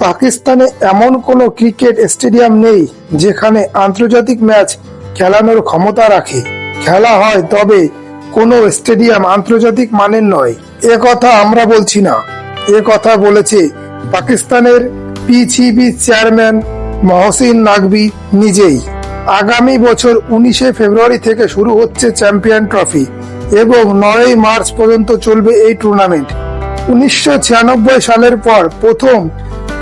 পাকিস্তানে এমন কোনো ক্রিকেট স্টেডিয়াম নেই যেখানে আন্তর্জাতিক ম্যাচ খেলানোর ক্ষমতা রাখে। খেলা হয় তবে কোনো স্টেডিয়াম আন্তর্জাতিক মানের নয়। এ কথা আমরা বলছি না। এ কথা বলেছে পাকিস্তানের পিসিবি চেয়ারম্যান মহসিন নাকবি নিজেই। আগামী বছর উনিশে ফেব্রুয়ারি থেকে শুরু হচ্ছে চ্যাম্পিয়ন ট্রফি এবং নয়ই মার্চ পর্যন্ত চলবে এই টুর্নামেন্ট। উনিশশো ছিয়ানব্বই সালের পর প্রথম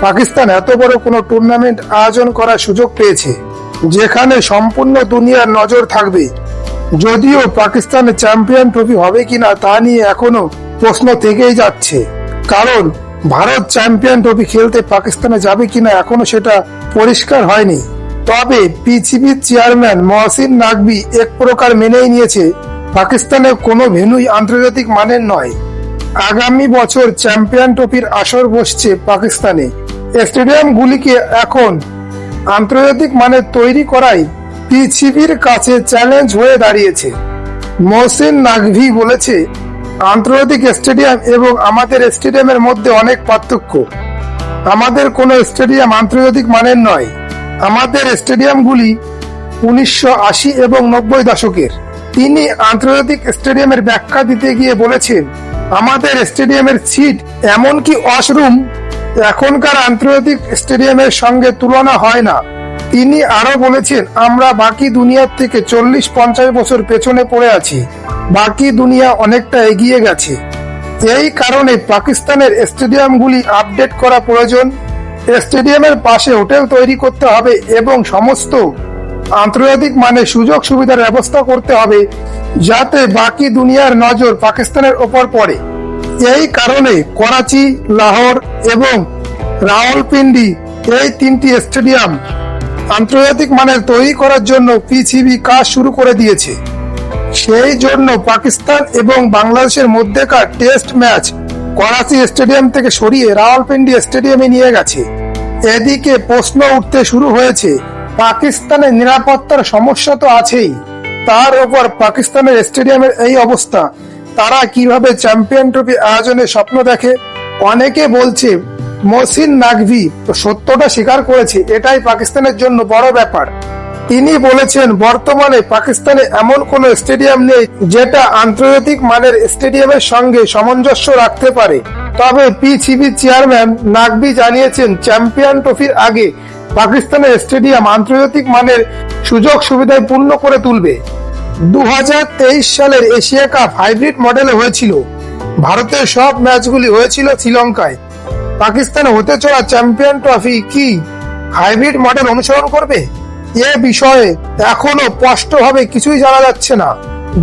পাকিস্তান এত বড় কোনো টুর্নামেন্ট আয়োজন করার সুযোগ পেয়েছে, যেখানে সম্পূর্ণ দুনিয়ার নজর থাকবে। যদিও পাকিস্তানে চ্যাম্পিয়ন ট্রফি হবে কিনা তা নিয়ে এখনও প্রশ্ন থেকেই যাচ্ছে। কারণ ভারত চ্যাম্পিয়ন ট্রফি খেলতে পাকিস্তানে যাবে কিনা এখনও সেটা পরিষ্কার হয়নি। তবে পিসিবির চেয়ারম্যান মহসিন নাকবি এক প্রকার মেনেই নিয়েছে, পাকিস্তানে কোনো ভেন্যুই আন্তর্জাতিক মানের নয়। আগামী বছর চ্যাম্পিয়ন ট্রফির আসর বসছে পাকিস্তানে। স্টেডিয়ামগুলিকে এখন আন্তর্জাতিক মানের তৈরি করাই পিসিবির কাছে চ্যালেঞ্জ হয়ে দাঁড়িয়েছে। মহসিন নাকভি বলেছে, আন্তর্জাতিক স্টেডিয়াম এবং আমাদের স্টেডিয়ামের মধ্যে অনেক পার্থক্য। আমাদের কোনো স্টেডিয়াম আন্তর্জাতিক মানের নয়। আমাদের স্টেডিয়ামগুলি উনিশশো আশি এবং নব্বই দশকের। তিনি আন্তর্জাতিক স্টেডিয়ামের ব্যাখ্যা দিতে গিয়ে বলেছেন, আমাদের স্টেডিয়ামের সিট এমনকি ওয়াশরুম এখনকার আন্তর্জাতিক স্টেডিয়ামের সঙ্গে তুলনা হয় না। তিনি আরও বলেছেন, আমরা বাকি দুনিয়ার থেকে চল্লিশ পঞ্চাশ বছর পেছনে পড়ে আছি। বাকি দুনিয়া অনেকটা এগিয়ে গেছে। এই কারণে পাকিস্তানের স্টেডিয়ামগুলি আপডেট করা প্রয়োজন। স্টেডিয়ামের পাশে হোটেল তৈরি করতে হবে এবং সমস্ত আন্তর্জাতিক মানে সুযোগ সুবিধার ব্যবস্থা করতে হবে যাতে বাকি দুনিয়ার নজর পাকিস্তানের ওপর পড়ে। এই কারণে করাচি, লাহোর এবং রাওয়ালপিন্ডি এই তিনটি স্টেডিয়াম আন্তর্জাতিক মানের তৈরি করার জন্য পিসিবি কাজ শুরু করে দিয়েছে। সেই জন্য পাকিস্তান এবং বাংলাদেশের মধ্যেকার টেস্ট ম্যাচ করাচি স্টেডিয়াম থেকে সরিয়ে রাওয়ালপিন্ডি স্টেডিয়ামে নিয়ে গেছে। এদিকে প্রশ্ন উঠতে শুরু হয়েছে, পাকিস্তানের নিরাপত্তার সমস্যা তো আছেই। তার উপর পাকিস্তানের স্টেডিয়ামের এই অবস্থা তারা কীভাবে চ্যাম্পিয়ন ট্রফি আয়োজনের স্বপ্ন দেখে? অনেকে বলছে, মহসিন নাকভি তো সত্যটা স্বীকার করেছে, এটাই পাকিস্তানের জন্য বড় ব্যাপার। তিনি বলেছেন, বর্তমানে পাকিস্তানে এমন কোন স্টেডিয়াম নেই যেটা আন্তর্জাতিক মানের স্টেডিয়ামের সঙ্গে সামঞ্জস্য রাখতে পারে। তবে পিসিবি চেয়ারম্যান নাকবি জানিয়েছেন, চ্যাম্পিয়ন ট্রফির আগে পাকিস্তানের স্টেডিয়াম আন্তর্জাতিক মানের সুযোগ সুবিধায় পূর্ণ করে তুলবে। দু হাজার তেইশ সালের এশিয়া কাপ হাইব্রিড মডেলে হয়েছিল। ভারতের সব ম্যাচগুলি হয়েছিল শ্রীলঙ্কায়। পাকিস্তানে হতে চলা চ্যাম্পিয়ন ট্রফি কি হাইব্রিড মডেল অনুসরণ করবে? এ বিষয়ে এখনও স্পষ্টভাবে কিছুই জানা যাচ্ছে না।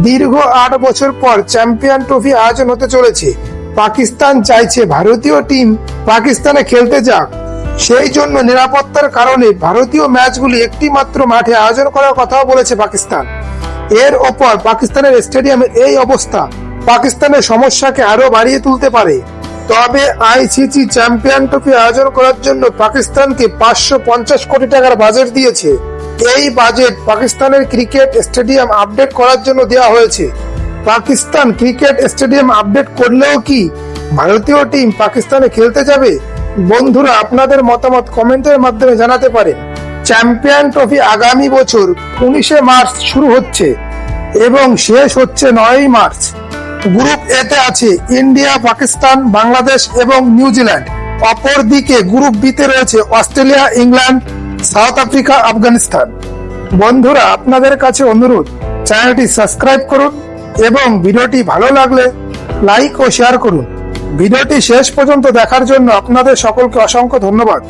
দীর্ঘ আট বছর পর চ্যাম্পিয়ন ট্রফি আয়োজন হতে চলেছে। পাকিস্তান চাইছে ভারতীয় টিম পাকিস্তানে খেলতে যাক। সেই জন্য নিরাপত্তার কারণে ভারতীয় ম্যাচগুলি একটি মাত্র মাঠে আয়োজন করার কথাও বলেছে পাকিস্তান। এর ওপর পাকিস্তানের স্টেডিয়ামের এই অবস্থা পাকিস্তানের সমস্যাকে আরও বাড়িয়ে তুলতে পারে। তবে আইসিসি চ্যাম্পিয়ন ট্রফি আয়োজন করার জন্য পাকিস্তানকে পাঁচশো পঞ্চাশ কোটি টাকার বাজেট দিয়েছে। এই বাজেট পাকিস্তানের ক্রিকেট স্টেডিয়াম আপডেট করার জন্য দেওয়া হয়েছে। পাকিস্তান ক্রিকেট স্টেডিয়াম আপডেট করলেও কি ভারতীয় টিম পাকিস্তানে খেলতে যাবে? বন্ধুরা, আপনাদের মতামত কমেন্টের মাধ্যমে জানাতে পারেন। চ্যাম্পিয়ন ট্রফি আগামী বছর উনিশে মার্চ শুরু হচ্ছে এবং শেষ হচ্ছে নয়ই মার্চ। গ্রুপ এতে আছে ইন্ডিয়া, পাকিস্তান, বাংলাদেশ এবং নিউজিল্যান্ড অপরদিকে গ্রুপ বিতে রয়েছে Australia, England, South Africa, Afghanistan. বন্ধুরা, আপনাদের কাছে অনুরোধ, চ্যানেলটি সাবস্ক্রাইব করুন এবং ভিডিওটি ভালো লাগলে লাইক ও শেয়ার করুন। ভিডিওটি শেষ পর্যন্ত দেখার জন্য আপনাদের সকলকে অসংখ্য ধন্যবাদ।